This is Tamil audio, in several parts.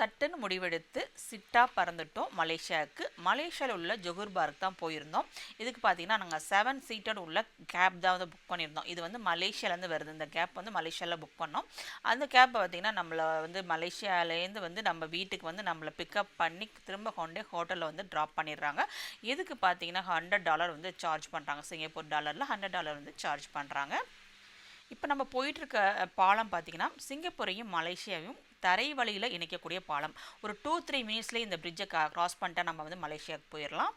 சட்டுன்னு முடிவெடுத்து சிட்டா பறந்துட்டோம் மலேசியாவுக்கு. மலேசியாவில் உள்ள ஜொகூர் பார்க் தான் போயிருந்தோம். இதுக்கு பார்த்தீங்கன்னா நாங்கள் செவன் சீட்டட் உள்ள கேப் தான் வந்து புக் பண்ணியிருந்தோம். இது வந்து மலேசியாவிலேருந்து வருது. இந்த கேப் வந்து மலேசியாவில் புக் பண்ணோம். அந்த கேப் பார்த்தீங்கன்னா நம்மளை வந்து மலேசியாலேருந்து வந்து நம்ம வீட்டுக்கு வந்து நம்மளை பிக்கப் பண்ணி திரும்ப கொண்டே ஹோட்டலில் வந்து ட்ராப் பண்ணிடுறாங்க. இதுக்கு பார்த்தீங்கன்னா ஹண்ட்ரட் டாலர் வந்து சார்ஜ் பண்ணுறாங்க சிங்கப்பூர் டாலரில் ஹண்ட்ரட் டாலர் வந்து சார்ஜ் பண்ணுறாங்க இப்போ நம்ம போயிட்டுருக்க பாலம் பார்த்தீங்கன்னா சிங்கப்பூரையும் மலேசியாவையும் தரை வழியில் இணைக்கக்கூடிய பாலம். ஒரு டூ த்ரீ மினிட்ஸ்லேயே இந்த பிரிட்ஜை கிராஸ் பண்ணிட்டா நம்ம வந்து மலேசியாவுக்கு போயிடலாம்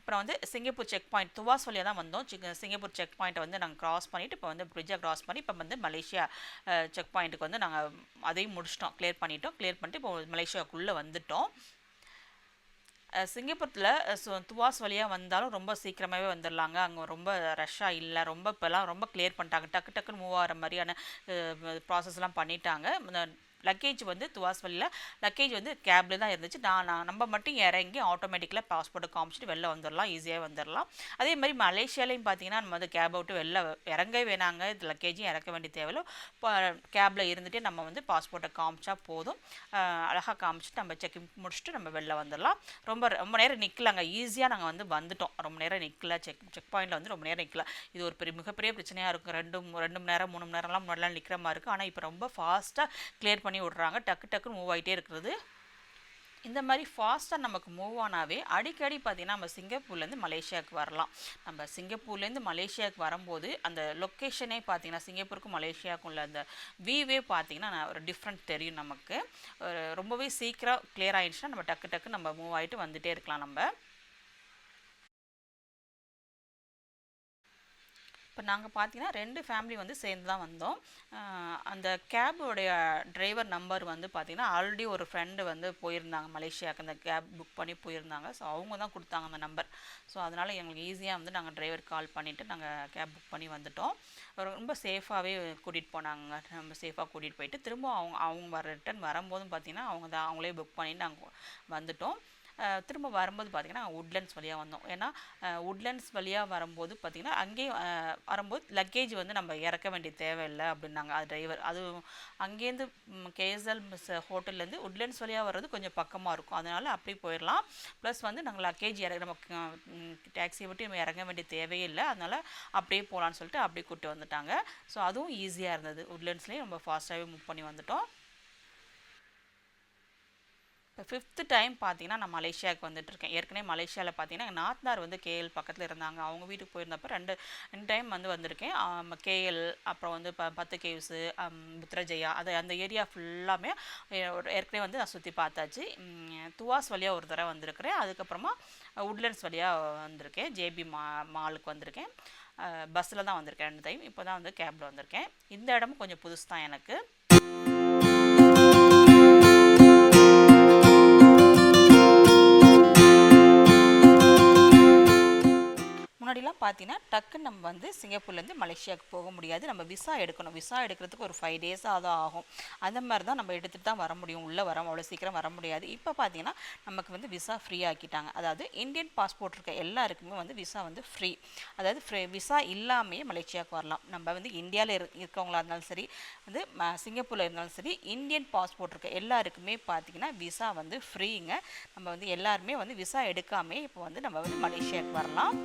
அப்புறம் வந்து சிங்கப்பூர் செக் பாயிண்ட் துவாஸ் வழியாக தான் வந்தோம். சிங்க சிங்கப்பூர் செக் பாயிண்ட்டை வந்து நாங்கள் கிராஸ் பண்ணிவிட்டு இப்போ வந்து பிரிட்ஜை கிராஸ் பண்ணி இப்போ வந்து மலேசியா செக் பாயிண்ட்டுக்கு வந்து நாங்கள் அதையும் முடிச்சிட்டோம். கிளியர் பண்ணிட்டோம். கிளியர் பண்ணிட்டு இப்போ மலேசியாவுக்குள்ளே வந்துட்டோம். சிங்கப்பூரத்தில் துவாஸ் வழியாக வந்தாலும் ரொம்ப சீக்கிரமாகவே வந்துடலாங்க அங்கே ரொம்ப ரஷ்ஷாக இல்லை. ரொம்ப இப்போல்லாம் ரொம்ப கிளியர் பண்ணிட்டாங்க. டக்கு டக்குன்னு மூவ் ஆகிற மாதிரியான ப்ராசஸ்லாம் பண்ணிட்டாங்க. லக்கேஜ் வந்து துவாஸ் வழியில் லக்கேஜ் வந்து கேபில் தான் இருந்துச்சு. நான் நான் நம்ம மட்டும் இறங்கி ஆட்டோமேட்டிக்கலாக பாஸ்போர்ட்டை காமிச்சிட்டு வெளில வந்துடலாம் ஈஸியாக வந்துடலாம் அதே மாதிரி மலேசியாலையும் பார்த்தீங்கன்னா நம்ம வந்து கேபை விட்டு வெளில இறங்கவே வேணாங்க. இது லக்கேஜும் இறக்க வேண்டிய தேவையில்ல. இப்போ கேபில் இருந்துகிட்டே நம்ம வந்து பாஸ்போர்ட்டை காமிச்சா போதும். அழகாக காமிச்சிட்டு நம்ம செக்கிங் முடிச்சுட்டு நம்ம வெளில வந்துடலாம் ரொம்ப ரொம்ப நேரம் நிற்கலாங்க ஈஸியாக நாங்கள் வந்து வந்துட்டோம். ரொம்ப நேரம் நிற்கல செக் செக் பாயிண்டில் வந்து ரொம்ப நேரம் நிற்கல இது ஒரு பெரிய மிகப்பெரிய பிரச்சனையாக இருக்கும். ரெண்டு ரெண்டு மணி நேரம் மூணு மணி நேரம்லாம் முன்னாடிலாம் நிற்கிற மாதிரி இருக்குது ஆனால் இப்போ ரொம்ப ஃபாஸ்ட்டாக கிளியர் பண்ணி பண்ணி விட்றாங்க டக்கு டக்குன்னு மூவ் ஆகிட்டே இருக்கிறது. இந்த மாதிரி ஃபாஸ்ட்டாக நமக்கு மூவ் ஆனாவே அடிக்கடி பார்த்திங்கன்னா நம்ம சிங்கப்பூர்லேருந்து மலேசியாவுக்கு வரலாம். நம்ம சிங்கப்பூர்லேருந்து மலேசியாவுக்கு வரும்போது அந்த லொக்கேஷனே பார்த்திங்கன்னா சிங்கப்பூருக்கும் மலேசியாவுக்கும் உள்ள அந்த வியூவே பார்த்திங்கன்னா ஒரு டிஃப்ரெண்ட் தெரியும் நமக்கு. ரொம்பவே சீக்கிரம் கிளியர் ஆகிடுச்சுன்னா நம்ம டக்கு டக்கு நம்ம மூவ் ஆகிட்டு வந்துகிட்டே இருக்கலாம் நம்ம. இப்போ நாங்கள் பார்த்தீங்கன்னா ரெண்டு ஃபேமிலி வந்து சேர்ந்து தான் வந்தோம் அந்த கேபோடைய டிரைவர் நம்பர் வந்து பார்த்திங்கன்னா ஆல்ரெடி ஒரு ஃப்ரெண்டு வந்து போயிருந்தாங்க மலேசியாவுக்கு. அந்த கேப் புக் பண்ணி போயிருந்தாங்க. ஸோ அவங்க தான் கொடுத்தாங்க அந்த நம்பர் ஸோ அதனால் எங்களுக்கு ஈஸியாக வந்து நாங்கள் டிரைவர் கால் பண்ணிவிட்டு நாங்கள் கேப் புக் பண்ணி வந்துட்டோம். ரொம்ப சேஃபாகவே கூட்டிகிட்டு போனாங்க. ரொம்ப சேஃபாக கூட்டிகிட்டு போயிட்டு திரும்ப அவங்க அவங்க வர ரிட்டன் வரும்போதும் பார்த்திங்கன்னா அவங்க தான் அவங்களே புக் பண்ணிட்டு நாங்கள் வந்துட்டோம். திரும்ப வரும்போது பார்த்திங்கன்னா உட்லண்ட்ஸ் வழியாக வந்தோம். ஏன்னா உட்லண்ட்ஸ் வழியாக வரும்போது பார்த்திங்கன்னா அங்கேயும் வரும்போது லக்கேஜ் வந்து நம்ம இறக்க வேண்டிய தேவையில்லை அப்படின்னாங்க. அது டிரைவர் அது அங்கேருந்து கேஎஸ்எல் ஹோட்டல்லேருந்து உட்லண்ட்ஸ் வழியாக வர்றது கொஞ்சம் பக்கமாக இருக்கும். அதனால் அப்படி போயிடலாம். ப்ளஸ் வந்து நாங்கள் லக்கேஜ் இறக்க நம்ம டேக்ஸியை விட்டு நம்ம இறங்க வேண்டிய தேவையே இல்லை. அதனால் அப்படியே போகலான்னு சொல்லிட்டு அப்படியே கூப்பிட்டு வந்துட்டாங்க. ஸோ அதுவும் ஈஸியாக இருந்தது. உட்லண்ட்ஸ்லேயும் ரொம்ப ஃபாஸ்ட்டாகவே மூவ் பண்ணி வந்துட்டோம். ஃபிஃப்த்து டைம் பார்த்தீங்கன்னா நான் மலேசியாவுக்கு வந்துட்டுருக்கேன். ஏற்கனவே மலேசியாவில் பார்த்தீங்கன்னா எங்கள் நாத்தனார் வந்து கேஎல் பக்கத்தில் இருந்தாங்க. அவங்க வீட்டுக்கு போயிருந்தப்போ ரெண்டு ரெண்டு டைம் வந்து வந்திருக்கேன். கேஎல் அப்புறம் வந்து ப பத்து கேவ்ஸு புத்ரஜயா அது அந்த ஏரியா ஃபுல்லாமே ஏற்கனவே வந்து நான் சுற்றி பார்த்தாச்சு. துவாஸ் வழியாக ஒரு தடவை வந்திருக்கிறேன். அதுக்கப்புறமா உட்லண்ட்ஸ் வழியாக வந்திருக்கேன். ஜேபி மா மாலுக்கு வந்திருக்கேன். பஸ்ஸில் தான் வந்திருக்கேன் ரெண்டு டைம் இப்போ தான் வந்து கேபில் வந்திருக்கேன். இந்த இடமும் கொஞ்சம் புதுசு தான் எனக்கு. பார்த்தீங்கன்னா டக்குன்னு நம்ம வந்து சிங்கப்பூர்லேருந்து மலேசியாவுக்கு போக முடியாது. நம்ம விசா எடுக்கணும். விசா எடுக்கிறதுக்கு ஒரு ஃபைவ் டேஸ் தான் ஆகும். அந்த மாதிரி தான் நம்ம எடுத்துகிட்டு தான் வர முடியும். உள்ளே வர அவ்வளோ சீக்கிரம் வர முடியாது. இப்போ பார்த்தீங்கன்னா நமக்கு வந்து விசா ஃப்ரீ ஆக்கிட்டாங்க. அதாவது இந்தியன் பாஸ்போர்ட் இருக்க எல்லாருக்குமே வந்து விசா வந்து ஃப்ரீ அதாவது ஃப்ரீ விசா இல்லாமையே மலேசியாவுக்கு வரலாம். நம்ம வந்து இந்தியாவில் இரு இருக்கவங்களா இருந்தாலும் சரி வந்து சிங்கப்பூரில் இருந்தாலும் சரி இந்தியன் பாஸ்போர்ட் இருக்க எல்லாருக்குமே பார்த்தீங்கன்னா விசா வந்து ஃப்ரீங்க நம்ம வந்து எல்லாருமே வந்து விசா எடுக்காமே இப்போ வந்து நம்ம வந்து மலேசியாவுக்கு வரலாம்.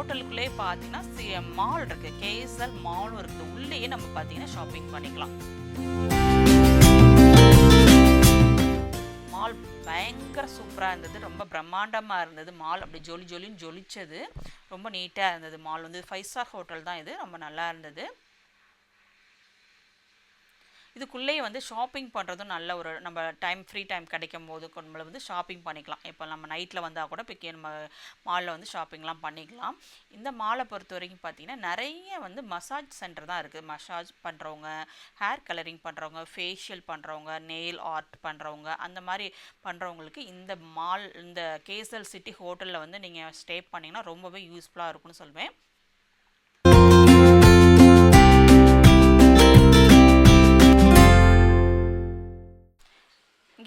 ஹோட்டலுக்குள்ளே பார்த்தீங்கன்னா சி மால் இருக்குது கேஎஸ்எல் மாலும் இருக்குது உள்ளேயே நம்ம பார்த்தீங்கன்னா ஷாப்பிங் பண்ணிக்கலாம். மால் பயங்கர சூப்பராக இருந்தது. ரொம்ப பிரம்மாண்டமாக இருந்தது மால். அப்படி ஜொலி ஜொலின்னு ஜொலிச்சது. ரொம்ப நீட்டாக இருந்தது மால் வந்து. ஃபைவ் ஸ்டார் ஹோட்டல் தான் இது. ரொம்ப நல்லா இருந்தது. இதுக்குள்ளேயே வந்து ஷாப்பிங் பண்ணுறதும் நல்ல ஒரு நம்ம டைம் ஃப்ரீ டைம் கிடைக்கும் போது நம்மளை வந்து ஷாப்பிங் பண்ணிக்கலாம். இப்போ நம்ம நைட்டில் வந்தால் கூட இப்போ நம்ம மாலில் வந்து ஷாப்பிங்லாம் பண்ணிக்கலாம். இந்த மாலை பொறுத்த வரைக்கும் பார்த்திங்கன்னா நிறைய வந்து மசாஜ் சென்டர் தான் இருக்குது. மசாஜ் பண்ணுறவங்க ஹேர் கலரிங் பண்ணுறவங்க ஃபேஷியல் பண்ணுறவங்க நெயில் ஆர்ட் பண்ணுறவங்க அந்த மாதிரி பண்ணுறவங்களுக்கு இந்த மால் இந்த கேசல் சிட்டி ஹோட்டலில் வந்து நீங்கள் ஸ்டே பண்ணிங்கன்னா ரொம்பவே யூஸ்ஃபுல்லாக இருக்கும்னு சொல்வேன்.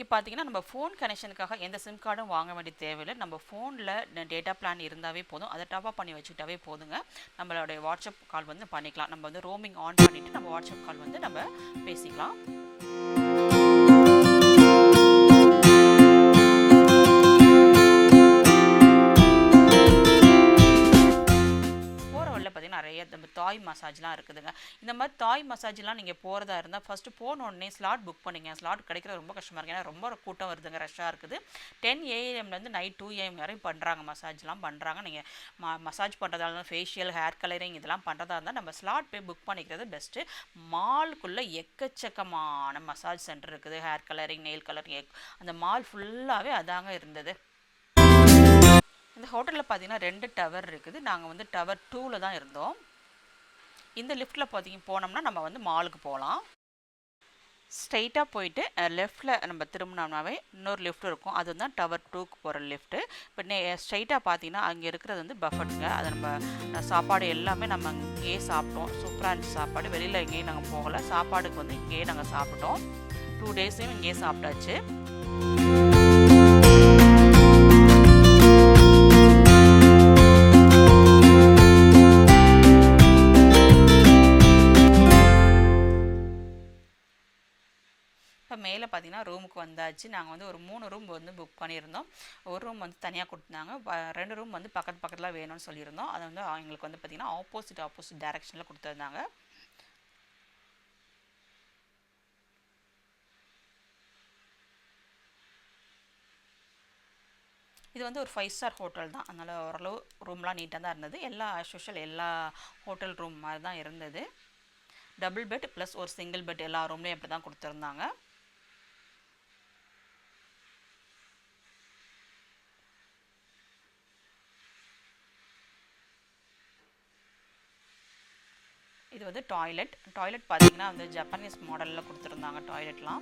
இன்றைக்கி பார்த்தீங்கன்னா நம்ம ஃபோன் கனெக்ஷனுக்காக எந்த சிம் கார்டும் வாங்க வேண்டிய தேவையில்லை. நம்ம ஃபோனில் டேட்டா பிளான் இருந்தாவே போதும். அதை டாப்அப் பண்ணி வச்சுக்கிட்டாவே போதுங்க. நம்மளுடைய வாட்ஸ்அப் கால் வந்து பண்ணிக்கலாம். நம்ம வந்து ரோமிங் ஆன் பண்ணிவிட்டு நம்ம வாட்ஸ்அப் கால் வந்து நம்ம பேசிக்கலாம். நிறைய நம்ம தாய் மசாஜ்லாம் இருக்குதுங்க. இந்த மாதிரி தாய் மசாஜ்லாம் நீங்கள் போகிறதா இருந்தால் ஃபஸ்ட்டு போன உடனே ஸ்லாட் புக் பண்ணிங்க. ஸ்லாட் கிடைக்கிறது ரொம்ப கஷ்டமாக இருக்குது ஏன்னா ரொம்ப கூட்டம் வருதுங்க ரஷ்ஷாக இருக்குது. டென் ஏஎம்லேருந்து நைட் டூ ஏஎம் வரையும் பண்ணுறாங்க மசாஜ்லாம் பண்ணுறாங்க நீங்கள் ம மசாஜ் பண்ணுறதா இருந்தால் ஃபேஷியல் ஹேர் கலரிங் இதெல்லாம் பண்ணுறதா இருந்தால் நம்ம ஸ்லாட் போய் புக் பண்ணிக்கிறது பெஸ்ட்டு மாலுக்குள்ளே எக்கச்சக்கமான மசாஜ் சென்டர் இருக்குது. ஹேர் கலரிங் நெயில் கலரிங் அந்த மால் ஃபுல்லாகவே அதாங்க இருந்தது. இந்த ஹோட்டலில் பார்த்தீங்கன்னா ரெண்டு டவர் இருக்குது. நாங்கள் வந்து டவர் டூவில் தான் இருந்தோம். இந்த லிஃப்ட்டில் பார்த்தீங்க போனோம்னா நம்ம வந்து மாலுக்கு போகலாம் ஸ்ட்ரைட்டாக போயிட்டு லெஃப்டில் நம்ம திரும்பினோம்னாவே இன்னொரு லிஃப்ட் இருக்கும். அது தான் டவர் டூக்கு போகிற லிஃப்ட்டு இப்போ நே ஸ்ட்ரைட்டாக பார்த்தீங்கன்னா அங்கே இருக்கிறது வந்து பஃபட்டுங்க அது நம்ம சாப்பாடு எல்லாமே நம்ம இங்கேயே சாப்பிட்டோம். சூப்பராக இருந்துச்சு சாப்பாடு. வெளியில் எங்கேயும் நாங்கள் போகலை. சாப்பாடுக்கு வந்து இங்கேயே நாங்கள் சாப்பிட்டோம். டூ டேஸையும் இங்கேயே சாப்பிட்டாச்சு. இப்போ மேலே பார்த்தீங்கன்னா ரூமுக்கு வந்தாச்சு. நாங்கள் வந்து ஒரு மூணு ரூம் வந்து புக் பண்ணியிருந்தோம். ஒரு ரூம் வந்து தனியாக கொடுத்துருந்தாங்க ரெண்டு ரூம் வந்து பக்கத்து பக்கத்தில் வேணும்னு சொல்லியிருந்தோம். அதை வந்து எங்களுக்கு வந்து பார்த்திங்கன்னா ஆப்போசிட் ஆப்போசிட் டேரெக்ஷனில் கொடுத்துருந்தாங்க. இது வந்து ஒரு ஃபைவ் ஸ்டார் ஹோட்டல் தான். அதனால் ஓரளவு ரூம்லாம் நீட்டாக தான் இருந்தது. எல்லா ஆஸ் எல்லா ஹோட்டல் ரூம் மாதிரி தான் இருந்தது. டபுள் பெட் ப்ளஸ் ஒரு சிங்கிள் பெட் எல்லா ரூம்லேயும் அப்படி தான் கொடுத்துருந்தாங்க. இது வந்து டாய்லெட் டாய்லெட் பார்த்தீங்கன்னா வந்து ஜப்பானீஸ் மாடலில் கொடுத்துருந்தாங்க டாய்லெட்லாம்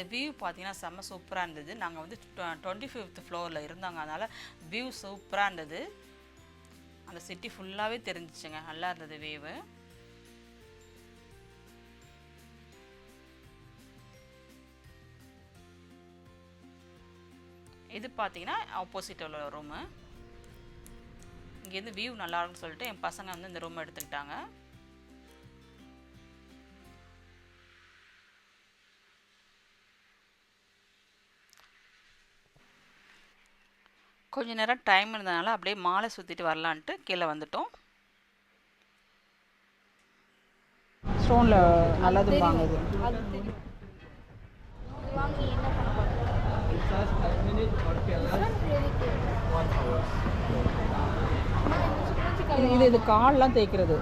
அந்த வியூ பார்த்தீங்கன்னா செம்ம சூப்பராக இருந்தது. நாங்கள் வந்து டுவெண்ட்டி ஃபிஃப்த் ஃப்ளோரில் இருந்தாங்க. அதனால் வியூ சூப்பராக இருந்தது. அந்த சிட்டி ஃபுல்லாகவே தெரிஞ்சிச்சுங்க. நல்லா இருந்தது வியூவு இது பார்த்தீங்கன்னா ஆப்போசிட் உள்ள ரூமு இங்கேருந்து வியூ நல்லாயிருக்குன்னு சொல்லிட்டு என் பசங்க வந்து இந்த ரூம் எடுத்துக்கிட்டாங்க. கொஞ்ச நேரம் டைம் இருந்ததுனால அப்படியே மாலை சுற்றிட்டு வரலான்ட்டு கீழே வந்துட்டோம். ஸ்டோனில் நல்லது வாங்குது அது தெரியும். வாங்கி என்ன பண்ண போறோம்? இது இது கால்லாம் தேய்க்கிறது.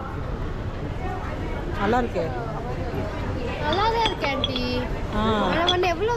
நல்லா இருக்கே. நல்லா தான் இருக்கு ஆண்டி. எவ்வளோ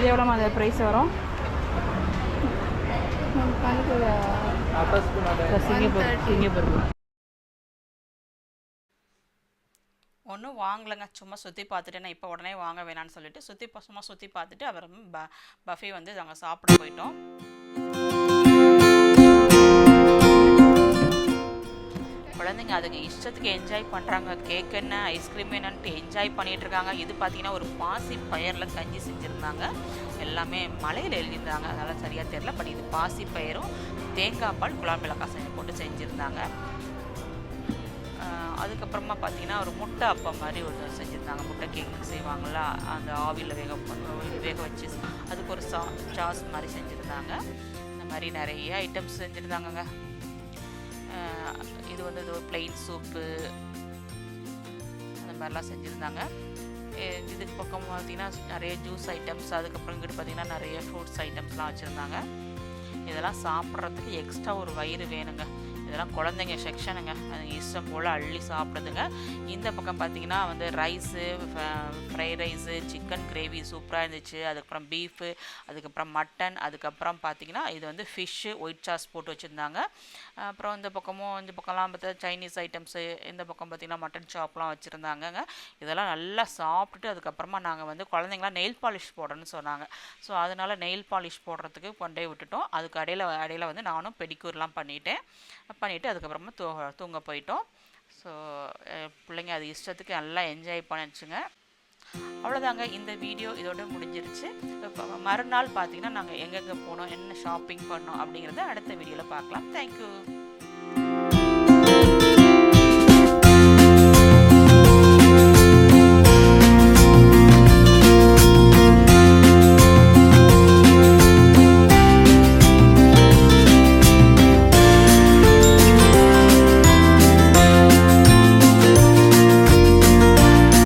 இது எவ்வளோ அந்த ப்ரைஸ் வரும். சிங்கப்பூர் 130. சிங்கப்பூர் ஒன்றும் வாங்கலைங்க சும்மா சுற்றி பார்த்துட்டு நான் இப்போ உடனே வாங்க வேணாம்னு சொல்லிட்டு சுற்றி சும்மா சுற்றி பார்த்துட்டு அப்புறம் ப பஃபே வந்து நாங்கள் சாப்பிட போயிட்டோம் அதுங்க இஷ்டத்துக்கு என்ஜாய் பண்ணுறாங்க கேக் என்ன ஐஸ்கிரீம் என்னன்ட்டு என்ஜாய் பண்ணிட்டு இருக்காங்க இது பார்த்தீங்கன்னா ஒரு பாசி பயிரில் கஞ்சி செஞ்சுருந்தாங்க. எல்லாமே மலையில் எழுதியிருந்தாங்க. அதனால் சரியாக தெரியல. பட் இது பாசி பயிரும் தேங்காய் பால் குழாய் மிளகாய் செஞ்சு போட்டு செஞ்சுருந்தாங்க. அதுக்கப்புறமா பார்த்தீங்கன்னா ஒரு முட்டை அப்பம் மாதிரி ஒரு செஞ்சுருந்தாங்க. முட்டை கேக் செய்வாங்களா அந்த ஆவியில் வேக வேக வச்சு அதுக்கு ஒரு சா சாஸ் மாதிரி செஞ்சுருந்தாங்க. இந்த மாதிரி நிறைய ஐட்டம்ஸ் செஞ்சுருந்தாங்கங்க. இது வந்து இது பிளெயின் சூப்பு அந்த மாதிரிலாம் செஞ்சுருந்தாங்க. இதுக்கு பக்கம் பார்த்தீங்கன்னா நிறைய ஜூஸ் ஐட்டம்ஸ் அதுக்கப்புறம் இங்கிட்டு பார்த்தீங்கன்னா நிறைய ஃப்ரூட்ஸ் ஐட்டம்ஸ்லாம் வச்சுருந்தாங்க. இதெல்லாம் சாப்பிட்றதுக்கு எக்ஸ்ட்ரா ஒரு வயிறு வேணுங்க. இதெல்லாம் குழந்தைங்க செக்ஷனுங்க. அது இஷ்டம் போல் அள்ளி சாப்பிடுதுங்க. இந்த பக்கம் பார்த்தீங்கன்னா வந்து rice fried rice chicken gravy சூப்பராக இருந்துச்சு. அதுக்கப்புறம் பீஃபு அதுக்கப்புறம் மட்டன் அதுக்கப்புறம் பார்த்தீங்கன்னா இது வந்து ஃபிஷ்ஷு ஒயிட் சாஸ் போட்டு வச்சுருந்தாங்க. அப்புறம் இந்த பக்கமும் இந்த பக்கம்லாம் பார்த்தா சைனீஸ் ஐட்டம்ஸு இந்த பக்கம் பார்த்தீங்கன்னா மட்டன் ஷாப்லாம் வச்சுருந்தாங்கங்க. இதெல்லாம் நல்லா சாப்பிட்டுட்டு அதுக்கப்புறமா நாங்கள் வந்து குழந்தைங்களாம் நெயில் பாலிஷ் போடுறேன்னு சொன்னாங்க. ஸோ அதனால நெயில் பாலிஷ் போடுறதுக்கு கொண்டே விட்டுட்டோம். அதுக்கு இடையில இடையில வந்து நானும் பெடிக்கூர்லாம் பண்ணிட்டேன். பண்ணிவிட்டு அதுக்கப்புறமா தூ தூங்க போயிட்டோம். ஸோ பிள்ளைங்க அது இஷ்டத்துக்கு நல்லா என்ஜாய் பண்ணிச்சுங்க. அவ்வளோதாங்க இந்த வீடியோ இதோட முடிஞ்சிருச்சு. இப்போ மறுநாள் பார்த்தீங்கன்னா நாங்கள் எங்கெங்கே போனோம் என்ன ஷாப்பிங் பண்ணோம் அப்படிங்கிறத அடுத்த வீடியோவில் பார்க்கலாம் தேங்க்யூ